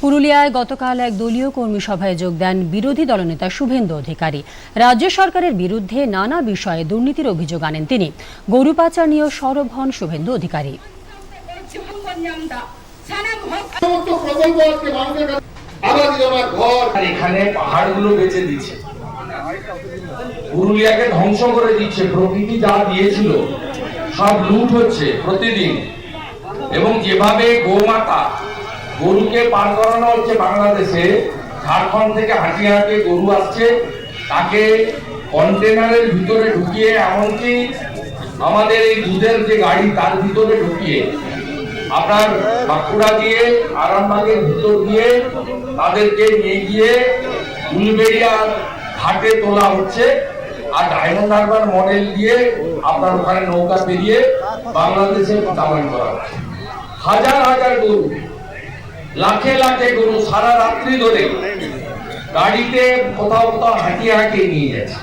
পুরুলিয়ায় গতকাল এক দলীয় কর্মী সভায় যোগ দেন বিরোধী দলনেতা শুভেন্দু অধিকারী। রাজ্য সরকারের বিরুদ্ধে নানা বিষয়ে দুর্নীতির অভিযোগ আনেন তিনি। গরু পাচার নিয়ে সরব হন শুভেন্দু অধিকারী। পুরুলিয়াকে ধ্বংস করে দিচ্ছে। প্রকৃতি যা দিয়েছিল, সব লুট হচ্ছে প্রতিদিন। এবং যেভাবে গোমাতা গরুকে পার করানো হচ্ছে বাংলাদেশে। ঝাড়খণ্ড থেকে হাঁটিয়ে হাঁটিয়ে গরু আসছে। তাকে কন্টেনারের ভিতরে ঢুকিয়ে, এমনকি আমাদের এই দুধের যে গাড়ি, তার ভিতরে ঢুকিয়ে, আপনার বাঁকুড়া দিয়ে, আরামবাগের ভিতর দিয়ে তাদেরকে নিয়ে গিয়ে উলবেড়িয়া ঘাটে তোলা হচ্ছে। আর ডায়মন্ড হারবার মডেল দিয়ে আপনার ওখানে নৌকা পেরিয়ে বাংলাদেশে দামান করা হচ্ছে। হাজার হাজার গরু লাখে লাখে গরু সারা রাত্রি ধরে গাড়িতে কোথাও কোথাও হাঁটিয়ে হাঁটিয়ে নিয়ে যাচ্ছে।